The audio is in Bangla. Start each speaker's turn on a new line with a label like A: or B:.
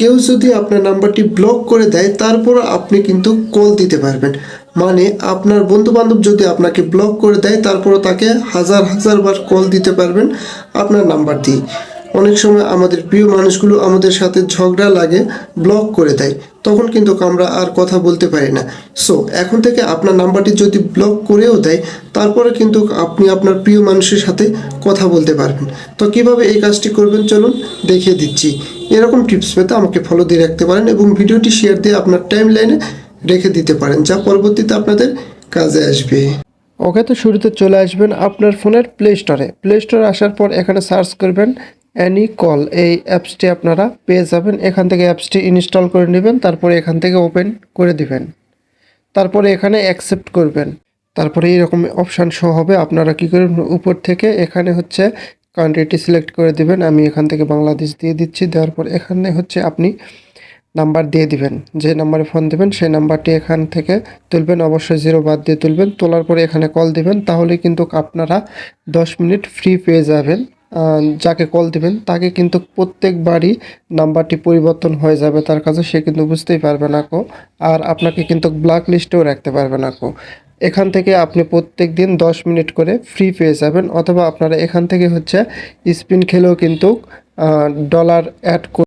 A: কেউ যদি আপনার নাম্বারটি ব্লক করে দেয়, তারপর আপনি কিন্তু কল দিতে পারবেন। মানে আপনার বন্ধু বান্ধব যদি আপনাকে ব্লক করে দেয় তারপর তাকে হাজার হাজার বার কল দিতে পারবেন আপনার নাম্বার দিয়ে। অনেক সময় আমাদের প্রিয় মানুষগুলো আমাদের সাথে ঝগড়া লাগে, ব্লক করে দেয়। তখন কিন্তু আমরা আর কথা বলতে পারি না। সো এখন থেকে আপনার নাম্বারটি যদি ব্লক করেও দেয়, তারপরে কিন্তু আপনি আপনার প্রিয় মানুষের সাথে কথা বলতে পারবেন। তো কীভাবে এই কাজটি করবেন, চলুন দেখিয়ে দিচ্ছি। এরকম টিপস পেতে আমাকে ফলো দিয়ে রাখতে পারেন এবং ভিডিওটি শেয়ার দিয়ে আপনার টাইম লাইনে রেখে দিতে পারেন, যা পরবর্তীতে আপনাদের কাজে আসবে। ওকে তো শুরুতে চলে আসবেন আপনার ফোনের প্লে স্টোরে প্লে স্টোরে আসার পর এখানে সার্চ করবেন অ্যানি কল এই অ্যাপসটি আপনারা পেয়ে যাবেন। এখান থেকে অ্যাপসটি ইনস্টল করে নেবেন, তারপরে এখান থেকে ওপেন করে দিবেন। তারপরে এখানে অ্যাকসেপ্ট করবেন। তারপরে এরকম অপশান শো হবে। আপনারা কী করবেন? উপর থেকে এখানে হচ্ছে কান্ট্রিটি সিলেক্ট করে দিবেন, আমি এখান থেকে বাংলাদেশ দিয়ে দিচ্ছি, দেওয়ার পর এখানে হচ্ছে আপনি নাম্বার দিয়ে দিবেন। যে নাম্বারে ফোন দিবেন, সেই নাম্বারটি এখান থেকে তুলবেন, অবশ্যই জিরো বাদ দিয়ে তুলবেন, তোলার পরে এখানে কল দিবেন, তাহলে কিন্তু আপনারা দশ মিনিট ফ্রি পেয়ে যাবেন। যাকে কল দিবেন, তাকে কিন্তু প্রত্যেকবারই নাম্বারটি পরিবর্তন হয়ে যাবে, তার কাছে সে কিন্তু বুঝতেই পারবে না কো, আর আপনাকে কিন্তু ব্ল্যাক লিস্টেও রাখতে পারবে না কো। এখান থেকে আপনি প্রত্যেক দিন দশ মিনিট করে ফ্রি পেয়ে যাবেন, অথবা আপনারা এখান থেকে হচ্ছে স্পিন খেলেও কিন্তু ডলার অ্যাড